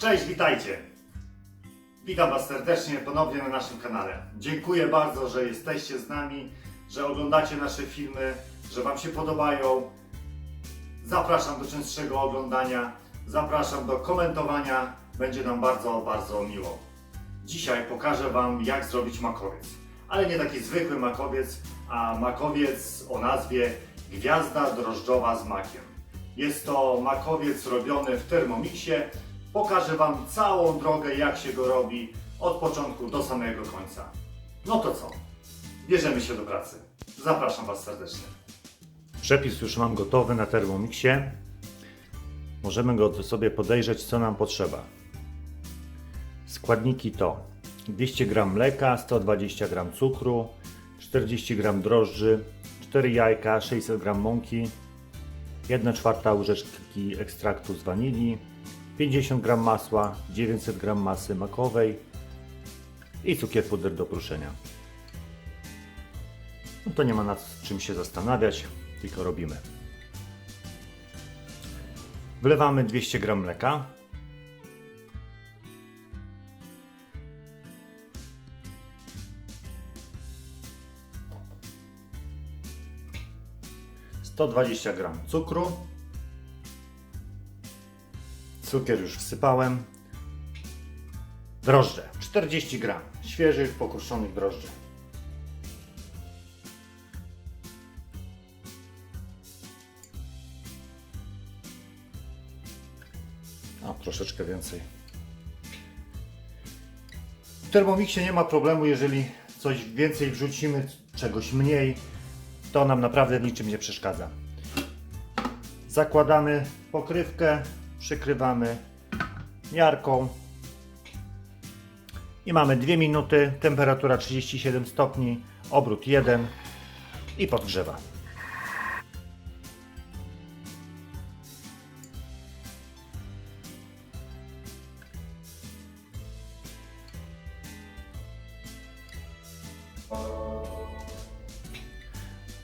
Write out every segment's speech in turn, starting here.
Cześć, witajcie! Witam Was serdecznie ponownie na naszym kanale. Dziękuję bardzo, że jesteście z nami, że oglądacie nasze filmy, że Wam się podobają. Zapraszam do częstszego oglądania, zapraszam do komentowania. Będzie nam bardzo, bardzo miło. Dzisiaj pokażę Wam, jak zrobić makowiec. Ale nie taki zwykły makowiec, a makowiec o nazwie Gwiazda drożdżowa z makiem. Jest to makowiec robiony w Thermomixie. Pokażę Wam całą drogę, jak się go robi, od początku do samego końca. No to co? Bierzemy się do pracy. Zapraszam Was serdecznie. Przepis już mam gotowy na Thermomixie. Możemy go sobie podejrzeć, co nam potrzeba. Składniki to 200 g mleka, 120 g cukru, 40 g drożdży, 4 jajka, 600 g mąki, 1 czwarta łyżeczki ekstraktu z wanilii, 50 g masła, 900 g masy makowej i cukier puder do pruszenia. No to nie ma nad czym się zastanawiać, tylko robimy. Wlewamy 200 g mleka. Sto dwadzieścia gram cukru. Cukier już wsypałem. Drożdże 40 gram świeżych, pokruszonych drożdży. A, troszeczkę więcej. W Thermomixie nie ma problemu, jeżeli coś więcej wrzucimy, czegoś mniej, to nam naprawdę niczym nie przeszkadza. Zakładamy pokrywkę, przykrywamy miarką i mamy 2 minuty, temperatura 37 stopni, obrót 1 i podgrzewa.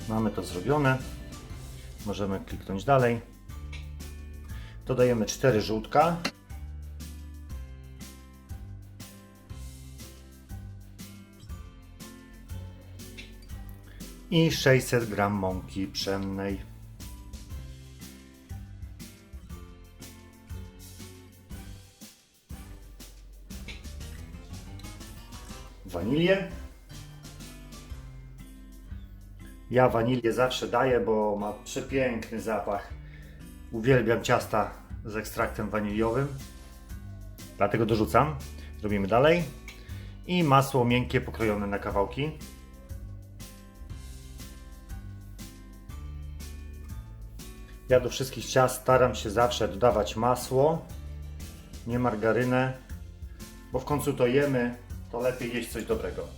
Mamy to zrobione. Możemy kliknąć dalej. Dodajemy 4 żółtka. I 600 gram mąki pszennej. Wanilię. Ja wanilię zawsze daję, bo ma przepiękny zapach. Uwielbiam ciasta z ekstraktem waniliowym. Dlatego dorzucam. Zrobimy dalej. I masło miękkie pokrojone na kawałki. Ja do wszystkich ciast staram się zawsze dodawać masło, nie margarynę, bo w końcu to jemy, to lepiej jeść coś dobrego.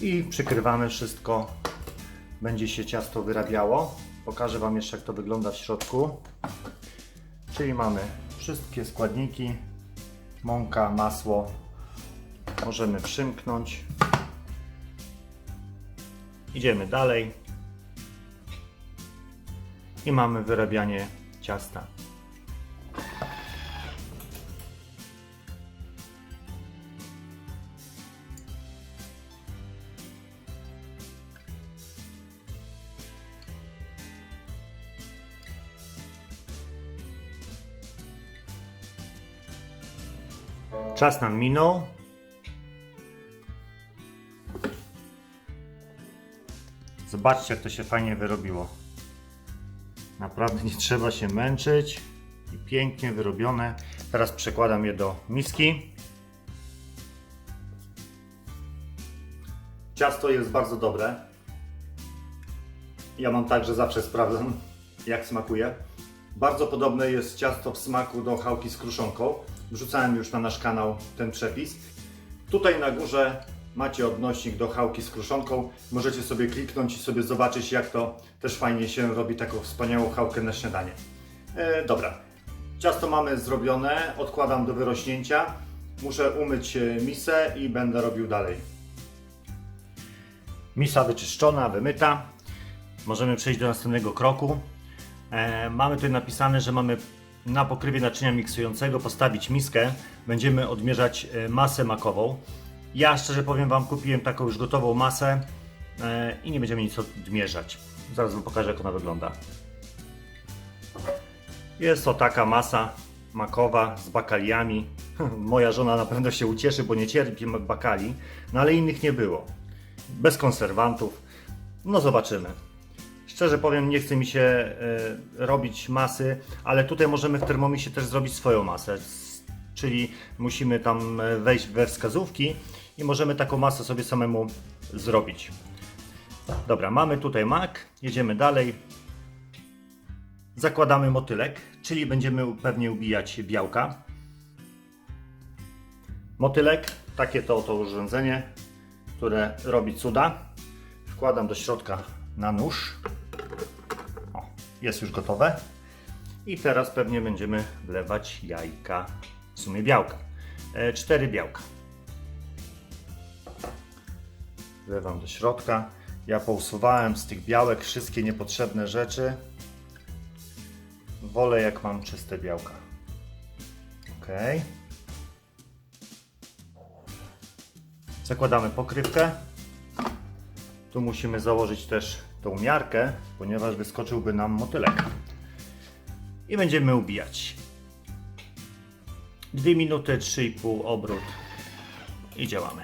I przykrywamy wszystko. Będzie się ciasto wyrabiało. Pokażę Wam jeszcze jak to wygląda w środku. Czyli mamy wszystkie składniki, mąka, masło. Możemy przymknąć. Idziemy dalej. I mamy wyrabianie ciasta. Czas nam minął. Zobaczcie, jak to się fajnie wyrobiło. Naprawdę nie trzeba się męczyć. I pięknie wyrobione. Teraz przekładam je do miski. Ciasto jest bardzo dobre. Ja mam tak, że zawsze sprawdzam, jak smakuje. Bardzo podobne jest ciasto w smaku do chałki z kruszonką. Wrzucałem już na nasz kanał ten przepis. Tutaj na górze macie odnośnik do chałki z kruszonką. Możecie sobie kliknąć i sobie zobaczyć, jak to też fajnie się robi taką wspaniałą chałkę na śniadanie. E, dobra, ciasto mamy zrobione, odkładam do wyrośnięcia. Muszę umyć e, misę i będę robił dalej. Misa wyczyszczona, wymyta. Możemy przejść do następnego kroku. E, mamy tutaj napisane, że mamy na pokrywie naczynia miksującego postawić miskę. Będziemy odmierzać e, masę makową. Ja szczerze powiem Wam, kupiłem taką już gotową masę e, i nie będziemy nic odmierzać. Zaraz Wam pokażę, jak ona wygląda. Jest to taka masa makowa z bakaliami. Moja żona na pewno się ucieszy, bo nie cierpi bakali, no ale innych nie było. Bez konserwantów. No zobaczymy. Szczerze powiem, nie chce mi się e, robić masy, ale tutaj możemy w Thermomisie też zrobić swoją masę. Czyli musimy tam e, wejść we wskazówki i możemy taką masę sobie samemu zrobić. Dobra, mamy tutaj mak, jedziemy dalej. Zakładamy motylek, czyli będziemy pewnie ubijać białka. Motylek, takie to oto urządzenie, które robi cuda. Wkładam do środka na nóż. Jest już gotowe. I teraz pewnie będziemy wlewać jajka, w sumie białka. E, cztery białka. Wlewam do środka. Ja pousuwałem z tych białek wszystkie niepotrzebne rzeczy. Wolę jak mam czyste białka. Ok. Zakładamy pokrywkę. Tu musimy założyć też tą miarkę, ponieważ wyskoczyłby nam motylek. I będziemy ubijać. 2 minuty, 3,5 obrót i działamy.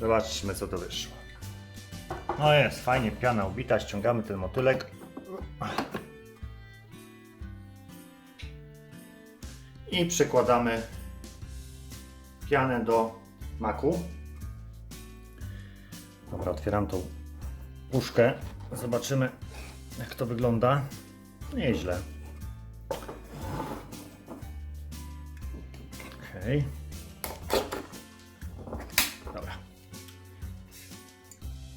Zobaczmy co to wyszło. No jest, fajnie, piana ubita, ściągamy ten motylek. I przykładamy pianę do maku. Dobra, otwieram tą puszkę. Zobaczymy jak to wygląda. Nieźle. Okej. Dobra.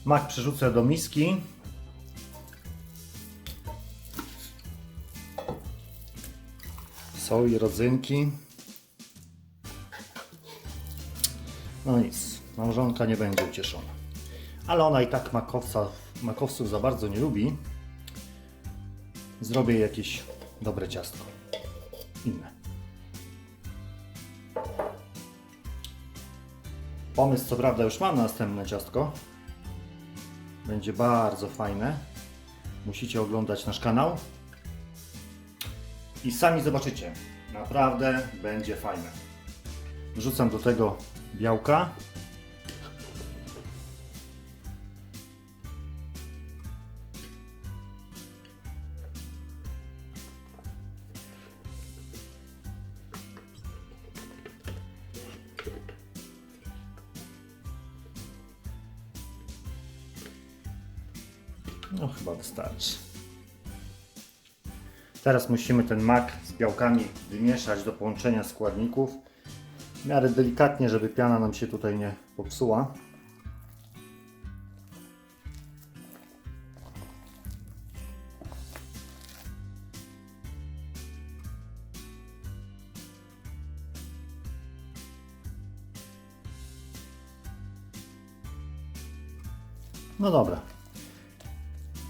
Mak przerzucę do miski. Soli, rodzynki. No nic, małżonka nie będzie ucieszona. Ale ona i tak makowca, makowców za bardzo nie lubi. Zrobię jakieś dobre ciastko. Inne. Pomysł co prawda już mam na następne ciastko. Będzie bardzo fajne. Musicie oglądać nasz kanał. I sami zobaczycie. Naprawdę będzie fajne. Wrzucam do tego białka. No chyba wystarczy. Teraz musimy ten mak z białkami wymieszać do połączenia składników. W miarę delikatnie, żeby piana nam się tutaj nie popsuła.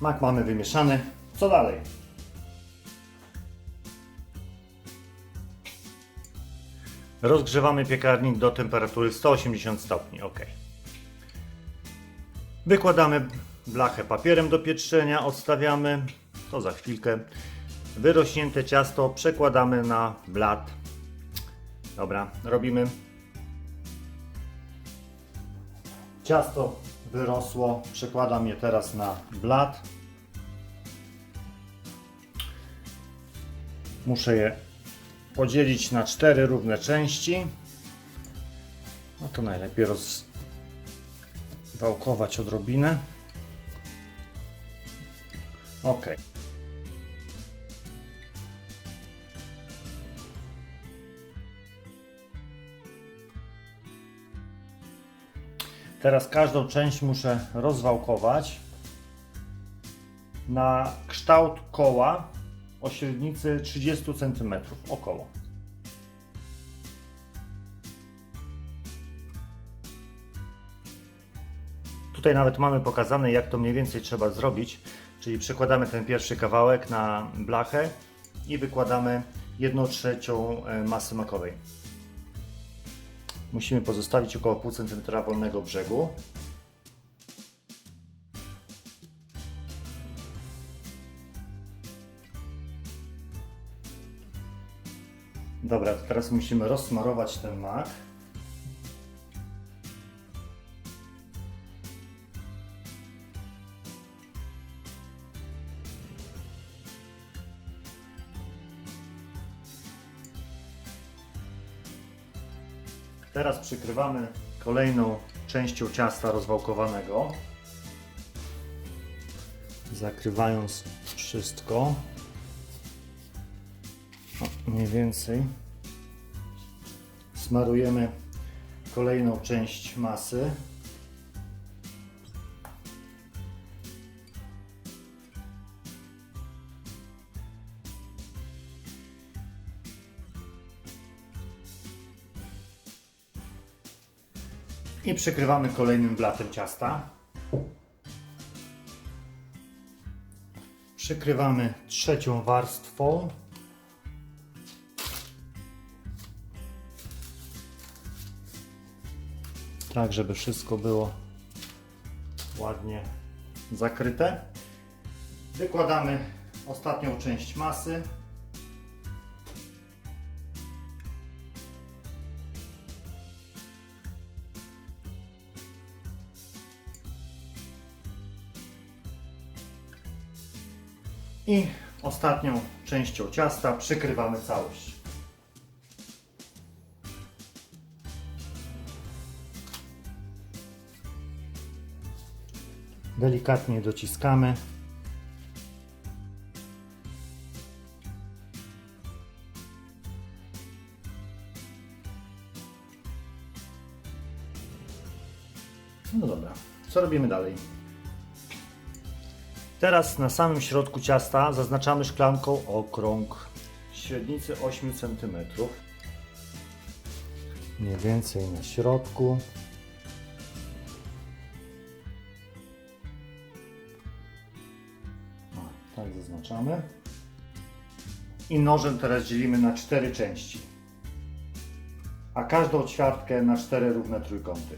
Mak mamy wymieszany. Co dalej? Rozgrzewamy piekarnik do temperatury 180 stopni. OK. Wykładamy blachę papierem do pieczenia, odstawiamy. To za chwilkę. Wyrośnięte ciasto przekładamy na blat. Dobra, robimy. Ciasto wyrosło. Przekładam je teraz na blat. Muszę je podzielić na cztery równe części. No to najlepiej rozwałkować odrobinę. Ok. Teraz każdą część muszę rozwałkować. Na kształt koła o średnicy 30 cm około. Tutaj nawet mamy pokazane, jak to mniej więcej trzeba zrobić, czyli przekładamy ten pierwszy kawałek na blachę i wykładamy 1 trzecią e, masy makowej. Musimy pozostawić około pół centymetra wolnego brzegu. Dobra, teraz musimy rozsmarować ten mak. Teraz przykrywamy kolejną częścią ciasta rozwałkowanego. Zakrywając wszystko. O, mniej więcej. Smarujemy kolejną część masy. I przykrywamy kolejnym blatem ciasta. Przykrywamy trzecią warstwą. Tak, żeby wszystko było ładnie zakryte. Wykładamy ostatnią część masy. I ostatnią częścią ciasta przykrywamy całość. Delikatnie dociskamy. No dobra, co robimy dalej? Teraz na samym środku ciasta zaznaczamy szklanką okrąg średnicy 8 cm. Mniej więcej na środku. O, tak zaznaczamy. I nożem teraz dzielimy na cztery części. A każdą ćwiartkę na cztery równe trójkąty.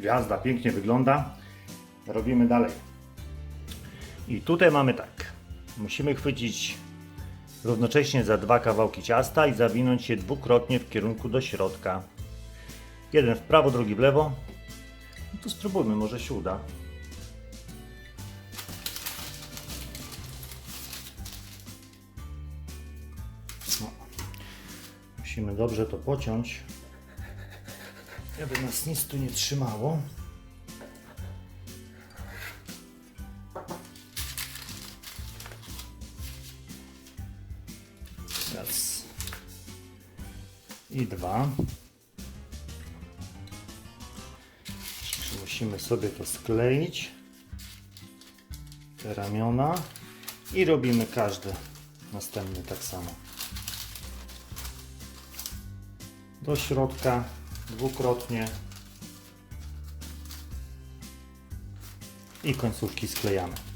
Gwiazda pięknie wygląda. Robimy dalej. I tutaj mamy tak. Musimy chwycić równocześnie za dwa kawałki ciasta i zawinąć je dwukrotnie w kierunku do środka. Jeden w prawo, drugi w lewo. No to spróbujmy, może się uda. No. Musimy dobrze to pociąć. Aby nas nic tu nie trzymało. Raz. I dwa. Musimy sobie to skleić. Te ramiona. I robimy każdy następny tak samo. Do środka dwukrotnie i końcówki sklejamy.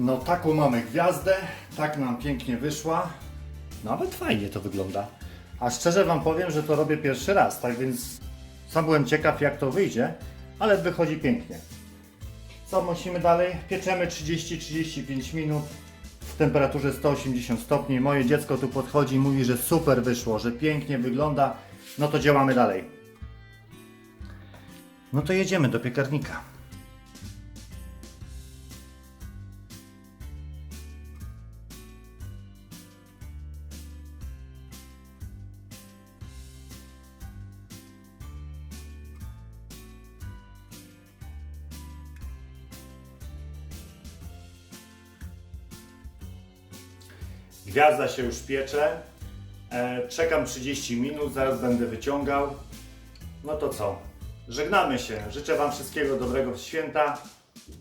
No taką mamy gwiazdę, tak nam pięknie wyszła. Nawet fajnie to wygląda. A szczerze Wam powiem, że to robię pierwszy raz, tak więc sam byłem ciekaw jak to wyjdzie, ale wychodzi pięknie. Co musimy dalej? Pieczemy 30-35 minut w temperaturze 180 stopni. Moje dziecko tu podchodzi i mówi, że super wyszło, że pięknie wygląda. No to działamy dalej. No to jedziemy do piekarnika. Gwiazda się już piecze. E, czekam 30 minut, zaraz będę wyciągał. No to co? Żegnamy się. Życzę Wam wszystkiego dobrego w święta.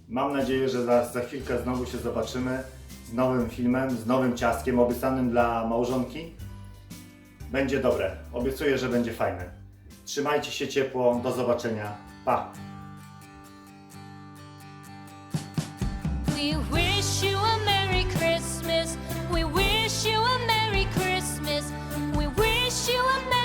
Mam nadzieję, że za, za chwilkę znowu się zobaczymy z nowym filmem, z nowym ciastkiem obiecanym dla małżonki. Będzie dobre. Obiecuję, że będzie fajne. Trzymajcie się ciepło. Do zobaczenia. Pa! We wish you a wish you a